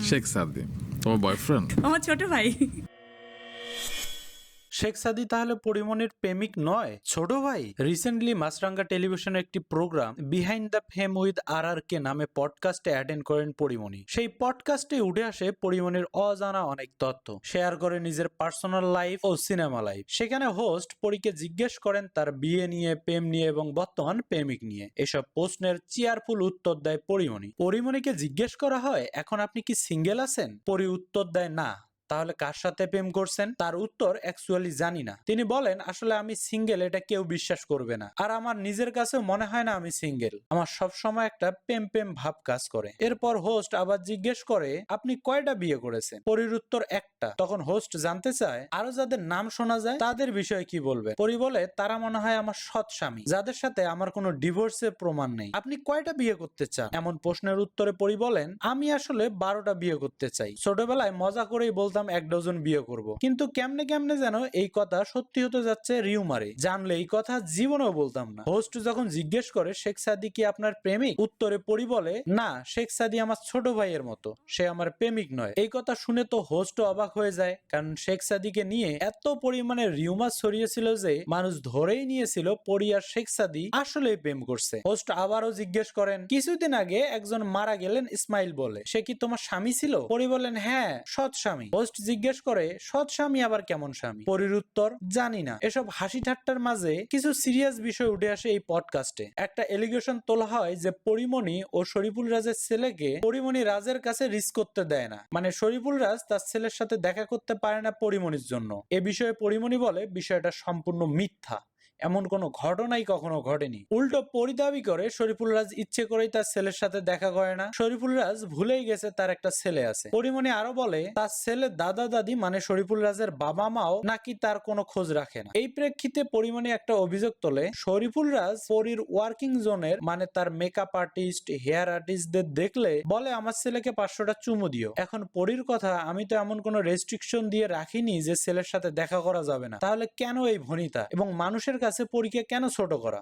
শেখ সাদি তোমার বয়ফ্রেন্ড আমার ছোট ভাই শেখ সাদি তাহলে পরিমণির প্রেমিক নয়? ছোট ভাই রিসেন্টলি মাসরাঙ্গা টেলিভিশনের একটি programme behind the fame with R R K নামে পডকাস্টে অ্যাটেন্ড করেন পরিমণি। সেই পডকাস্টে উঠে আসে পরিমণির অজানা অনেক তথ্য শেয়ার করে নিজের পার্সোনাল লাইফ ও সিনেমা লাইফ সেখানে হোস্ট পরীকে জিজ্ঞেস করেন তার বিয়ে নিয়ে, প্রেম নিয়ে এবং বর্তমান প্রেমিক নিয়ে। এসব প্রশ্নের চেয়ারফুল উত্তর দেয় পরিমণি। পরিমণিকে জিজ্ঞেস করা হয়, এখন আপনি কি সিঙ্গেল আছেন? পরি উত্তর দেয়, না। তাহলে কার সাথে প্রেম করছেন? তার উত্তর অ্যাকচুয়ালি জানি না। তিনি বলেন, আসলে আমি সিঙ্গেল এটা কেউ বিশ্বাস করবে না। আর আমার নিজের কাছেও মনে হয় না আমি সিঙ্গেল আমার সব সময় একটা প্রেম প্রেম ভাব কাজ করে। এরপর হোস্ট আবার জিজ্ঞেস করে, আপনি কয়টা বিয়ে করেছেন? পরির উত্তর, একটা। তখন হোস্ট জানতে চায়, আরও যাদের নাম শোনা যায়, তাদের বিষয়ে কি বলবে? পরি বলে, তারা মনে হয় আমার সৎ স্বামী। যাদের সাথে আমার কোনো ডিভোর্সের প্রমাণ নেই। আপনি কয়টা বিয়ে করতে চান? এমন প্রশ্নের উত্তরে পরি বলেন, আমি আসলে বারোটা বিয়ে করতে চাই। ছোটবেলায় মজা করেই বলতাম এক ডজন বিয়ে করব। কিন্তু কেমনে কেমনে যেন এই কথা সত্যি হতে যাচ্ছে রিউমারে। জানলে এই কথা জীবনেও বলতাম না। হোস্ট যখন জিজ্ঞেস করে, শেখ সাদি কি আপনার প্রেমিক? উত্তরে পরি বলে, না, শেখ সাদি আমার ছোট ভাইয়ের মতো। সে আমার প্রেমিক নয়। এই কথা শুনে তো হোস্ট অবাক হয়ে যায়। কারণ শেখ সাদিকে নিয়ে এত পরিমাণে রিউমার ছড়িয়েছিল যে, মানুষ ধরেই নিয়েছিল পরি আর শেখ সাদি আসলে প্রেম করছে। হোস্ট আবারও জিজ্ঞেস করেন, কিছুদিন আগে একজন মারা গেলেন ইসমাইল বলে। সে কি তোমার স্বামী ছিল? পরি বলেন হ্যাঁ সৎ স্বামী। হোস্ট জিজ্ঞেস করে, সৎ স্বামী আবার কেমন স্বামী? পরির উত্তর, জানি না। এসব হাসি ঠাট্টার মাঝে কিছু সিরিয়াস বিষয় উঠে আসে এই পডকাস্টে একটা এলিগেশন তোলা হয় যে পরিমণি ও শরীফুল রাজের ছেলেকে পরিমণি রাজের কাছে রিস্ক করতে দেয় না। মানে শরীফুল রাজ তার ছেলের সাথে দেখা করতে পারে না পরিমণির জন্য। এ বিষয়ে পরিমণি বলে, বিষয়টা সম্পূর্ণ মিথ্যা। এমন কোনো ঘটনাই কখনো ঘটেনি। উল্টো পরিদাবি করে শরীফুল রাজ ইচ্ছে করেই তার ছেলের সাথে দেখা করে না। শরীফুল রাজ ভুলেই গেছে তার একটা ছেলে আছে। পরিমণি আরও বলে, তার ছেলে দাদা দাদি মানে শরীফুল রাজের বাবা মাও নাকি তার কোনো খোঁজ রাখে না। এই প্রেক্ষিতে পরিমণি একটা অভিযোগ তোলে, শরীফুল রাজ পরির ওয়ার্কিং জোনের মানে তার মেকআপ আর্টিস্ট হেয়ার আর্টিস্টদের দেখলে বলে, আমার ছেলেকে পাঁচশোটা চুমু দিও। এখন পরির কথা, আমি তো এমন কোনো রেস্ট্রিকশন দিয়ে রাখিনি যে ছেলের সাথে দেখা করা যাবে না। তাহলে কেন এই ভনিতা? এবং মানুষের কাছে পরীক্ষা কেন ছোট করা?